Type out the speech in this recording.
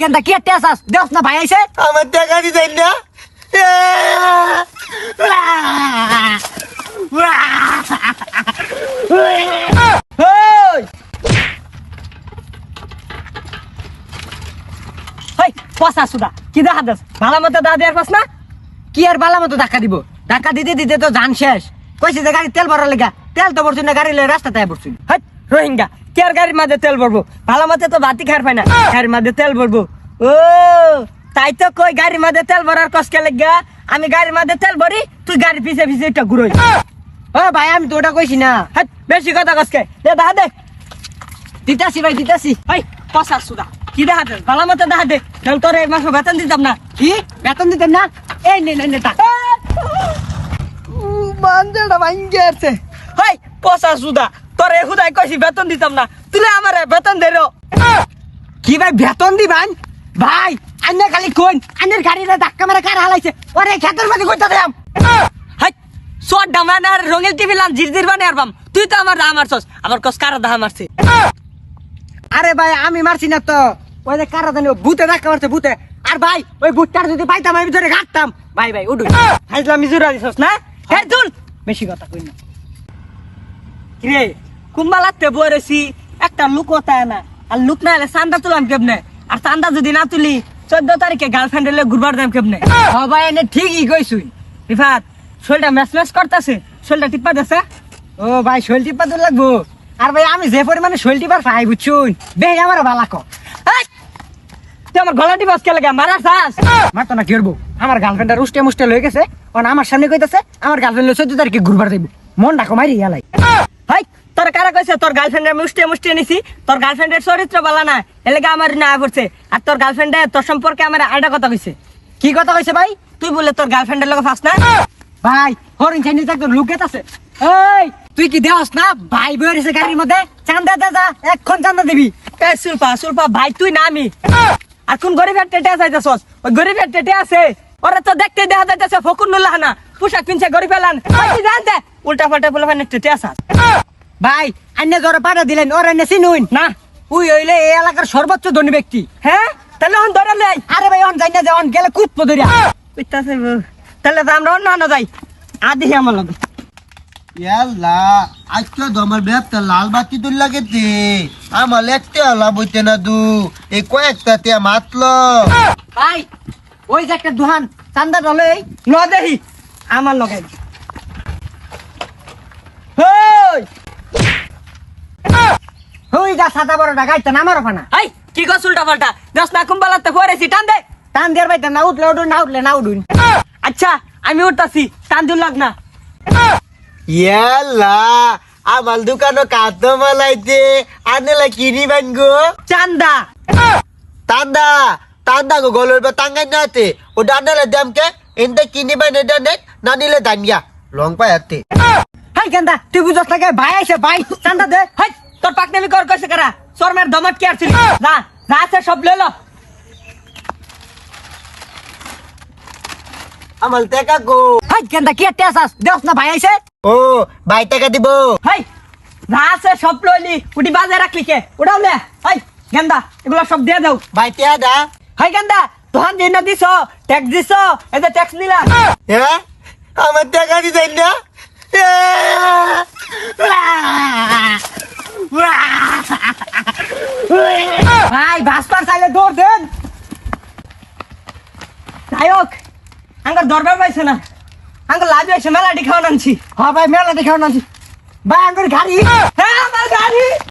কেন্দা কি টেস আস দেখ না ভাই আইছে। আমার টাকা দিতেন না। ওই সুদা কি দেখা দাস ভালো মতো দা দেয়ার পাস না? কি আর ভালো মতো ধাক্কা দিব? ধাক্কা দিতে দিতে তো জান শেষ। কইছি যে গাড়ি তেল ভরার লেগা। তেল তো ভরছুন না গাড়ি রাস্তাতে ভরছুন হাই রোহিঙ্গা। কি আর গাড়ির মাঝে তেল ভরবো? ভালো মতো তো বাতি খার পাই না। গাড়ির মাঝে তেল ভরবো। ও তাই তো কই গাড়ির মাঝে তেল ভরার কষ্টে লেগা। আমি গাড়ির মাঝে তেল ভরি তুই গাড়ি পিছে পিছে একটা ঘুরোই। ও ভাই আমি তো ওটা কইছি না। হাট বেশি কথা কষ্টে দে দেখা দে। দিতাছি ভাই দিতাছি। ভাই পসা সুদা। কি দেখা দে? ভালো মতো দেখা দে। তাহলে তোর এই মাসে বেতন দিতাম না। কি? বেতন দিতাম না? এই নে নে নে তা বান্ধেটা ভাঙ্গে আছে। ভাই পসা সুদা। তোর এই হুদাই কইছি বেতন দিতাম না, তুলে আমার বেতন দে রো। কি ভাই, বেতন দিবান? ভাই আন্নে খালি কোন আন্নের গাড়িতে ধাক্কা মারে কার হালাইছে? ওরে খেতের মধ্যে কইতা দেম হাই সর ডামান আর রঙের টিভি লাম জিরজির বানে আর বাম। তুই তো আমার দাম মারছস, আমার কস কার দাম মারছে? আরে ভাই, আমি মারছি না তো। ওই যে কারা জানি ভূতে ধাক্কা মারছে, ভূতে। আর ভাই, ওই ভূতটার যদি পাইতাম, আমি ধরে ঘাটতাম। ভাই ভাই, উঠুন। হাইজলাম জুরা দিছস না? হ্যাঁ বেশি কথা কই না। কিরে? কুম্বা লাগতে বরেছি একটা লুক ওতায় না। আর লুক না হলে চান্দা তুলাম কেমনে? আর চান্দা যদি না তুলি, চোদ্দ তারিখে গার্লফ্রেন্ড এলে ঘুরবার দাম কেমনে? সবাই এনে ঠিকই কইছুই। রিফাত শরীরটা ম্যাচ ম্যাচ করতেছে? শরীরটা টিপা দেছে? ও ভাই শরীর টিপা তো লাগবো। আর ভাই, আমি যে পরিমাণে শরীর টিপার পাই বুঝছুন বে আমার ভালা কো! তুই আমার গলা টিপাস কে লাগে? মারার চাস মারতো না, কি করব? আমার গার্লফ্রেন্ডটা রুষ্টে মুষ্টে লয়ে গেছে। কারণ আমার সামনে কইতাছে, আমার গার্লফ্রেন্ড চোদ্দ তারিখে ঘুরবার যাইব। মন ডাকো মারি ইয়ালাই। তোর কারা কইছে? তোর গার্লফ্রেন্ডের মুষ্টে মুষ্টে নিছি। তোর গার্লফ্রেন্ডের চরিত্র বালা না। এলাকা আমার না পড়ছে আর তোর গার্লফ্রেন্ডে তোর সম্পর্কে আমার আরেকটা কথা কইছে। কি কথা কইছে ভাই? তুই বলে তোর গার্লফ্রেন্ডের লগে ফাস না? ভাই, হরিণ চাইনি থাকতো লুকেত আছে। এই, তুই কি দেওয়াস না? ভাই বই রয়েছে গাড়ির মধ্যে। চান্দা দে যা, এক্ষণ চান্দা দিবি। এ সুলপা সুলপা ভাই, তুই না আমি। আর কোন গরিবের টেটে আসাইতেছস ওই গরিবের টেটে আছে। ওরা তো দেখতে দেখা যাইতেছে, ফকুন্নুল্লাহ না। পোশাক কিনছে গরিব এলান তুই জানতে উল্টা পাল্টা বলে টেটে আসাস ভাই আন্য ধরে পাঠা দিলেন ওর এনে চিনুন না। উই হইলে এই এলাকার সর্বোচ্চ ধনী ব্যক্তি। হ্যাঁ? তাহলে অন ধরে লাই আরে ভাই অন যাই না যে অন গেলে কুতপো ধরিয়া কইতাছে। তাহলে তো আমরা অন্য অন্য যাই। আদি আমার লগে। ইয়াল্লা আজকে তো আমার লাল বাতি তুল লাগেতে আমার একটা লাভ হইতে না দু। এই কয়েকটা তে মাতলো ভাই ওই যে একটা দুহান চান্দা ডলে ন দেহি। আমার লগে হই হই যা সাদা বড়টা গাইতে না আমারও ফানা। এই কি গো উল্টা পাল্টা? দশ না কুম্বালাতে পড়েছি টান দে। টান দেয়ার বাইতে না উঠলে উঠুন না উঠলে না উঠুন। আচ্ছা আমি উঠতাছি টান দিল লাগ না ইয়াল্লা আমার দোকানও কাত মালাইতে আনেলা কিনি বানগো চান্দা। তান্দা তান্দা গো গলের বা তাঙ্গাই নাতে ও ডান্ডালে দামকে এনতে কিনি বান এটা নেট না নিলে দাঙ্গিয়া লং পায়াতে হাই গেন্দা তুই বুঝছ লাগে ভাই আইছে ভাই চান্দা দে। হাই তোর পাকনামি কর কইছে কারা? শর্মের দমট কি আরছিস যা যা আছে সব লইলো। আমার টেকা গো। হাই গেন্দা কি একটা আসাস দেখ না ভাই আইছে? ও ভাই টাকা দিব। হাই যা আছে সব লইলি। উডি বাজে রাখলি কে? উড়াও লে। হাই গেন্দা এগুলো সব দিয়ে দাও। ভাই টিয়া দা। হাই গেন্দা তখন দিন না দিছ ট্যাক্স দিছ এই যে ট্যাক্স নিলা। হ্যাঁ আমার টাকা দিতেন না? ভাই, ভাস্কর চাইলে দৌড় দেন। হোক, আঙ্গার দরবার পাইছে না। আঙ্গার লাভ হয়েছে মেলাটি খাওয়ান আনছি। হ্যাঁ ভাই মেলাটি খাওয়ান আনছি। ভাই, আঙ্গার গাড়ি। হ্যাঁ আমার গাড়ি।